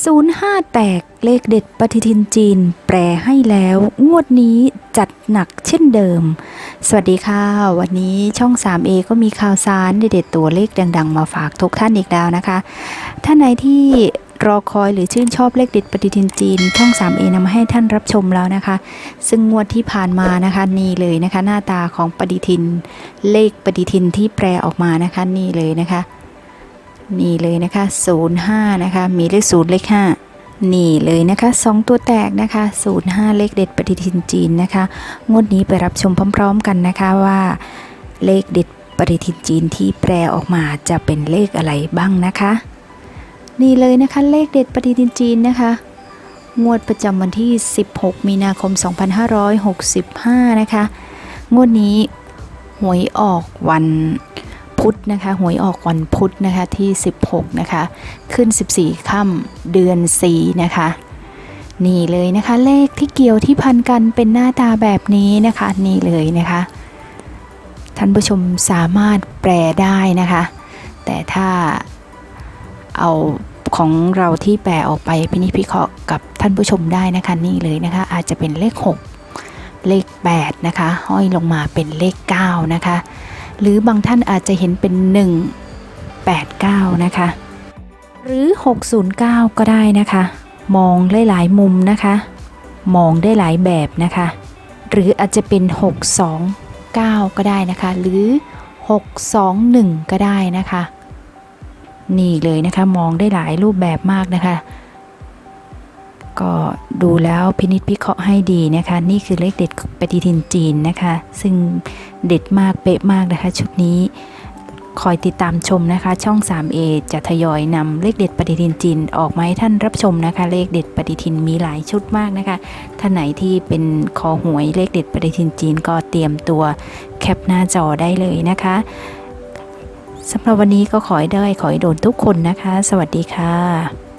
05 แตกเลขเด็ดปฏิทินจีน แปลให้แล้ว งวดนี้จัดหนักเช่นเดิม สวัสดีค่ะ วันนี้ช่อง 3A ก็มีข่าวสารเด็ดตัวเลขดัง ๆ มาฝากทุกท่านอีกแล้วนะคะ ท่านไหนที่รอคอยหรือชื่นชอบเลขเด็ดปฏิทินจีน ช่อง 3A นำมาให้ท่านรับชมแล้วนะคะ ซึ่งงวดที่ผ่านมานะคะนี่เลยนะคะ หน้าตาของปฏิทิน เลขปฏิทินที่แปลออกมานะคะนี่เลยนะคะ นี่เลยนะคะ05นะคะ มีเลข0เลข5นี่เลยนะคะ 2 ตัวแตกนะคะ05เลขเด็ดปฏิทินจีนนะคะ งวดนี้ไปรับชมพร้อม ๆ กันนะคะว่า เลขเด็ดปฏิทินจีนที่แปลออกมาจะเป็นเลขอะไรบ้างนะคะ นี่เลยนะคะเลขเด็ดปฏิทินจีนนะคะ งวดประจำวันที่ 16 มีนาคม 2565 นะคะ งวดนี้หวยออกวัน พุธนะคะหวยออกวันพุธนะคะที่ 16 นะคะ ขึ้น 14ค่ำเดือน 4 นะคะ นี่เลยนะคะเลขที่เกี่ยวที่พันกันเป็นหน้าตาแบบนี้นะคะ นี่เลยนะคะ ท่านผู้ชมสามารถแปลได้นะคะ แต่ถ้าเอาของเราที่แปลออกไปพินิจพิเคราะห์กับท่านผู้ชมได้นะคะนี่เลยนะคะ อาจจะเป็นเลข 6 เลข 8 นะคะ ห้อยลงมาเป็นเลข 9 นะคะ หรือบางท่านอาจจะเห็นเป็น 1 8 9 นะคะ หรือ 609 ก็ได้นะคะ มองได้หลายมุมนะคะ มองได้หลายแบบนะคะ หรืออาจจะเป็น 629 ก็ได้นะคะ หรือ 621 ก็ได้นะคะ นี่เลยนะคะ มองได้หลายรูปแบบมากนะคะ ก็ดูแล้วพินิจพิเคราะห์ให้ดีนะคะ นี่คือเลขเด็ดปฏิทินจีนนะคะ ซึ่งเด็ดมากเป๊ะมากนะคะ ชุดนี้คอยติดตามชมนะคะ ช่อง 3A จะทยอยนำเลขเด็ดปฏิทินจีนออกมาให้ท่านรับชมนะคะ เลขเด็ดปฏิทินมีหลายชุดมากนะคะ ท่านไหนที่เป็นคอหวยเลขเด็ดปฏิทินจีนก็เตรียมตัวแคปหน้าจอได้เลยนะคะสำหรับวันนี้ก็ขอให้ได้ขอให้โดนทุกคนนะคะ สวัสดีค่ะ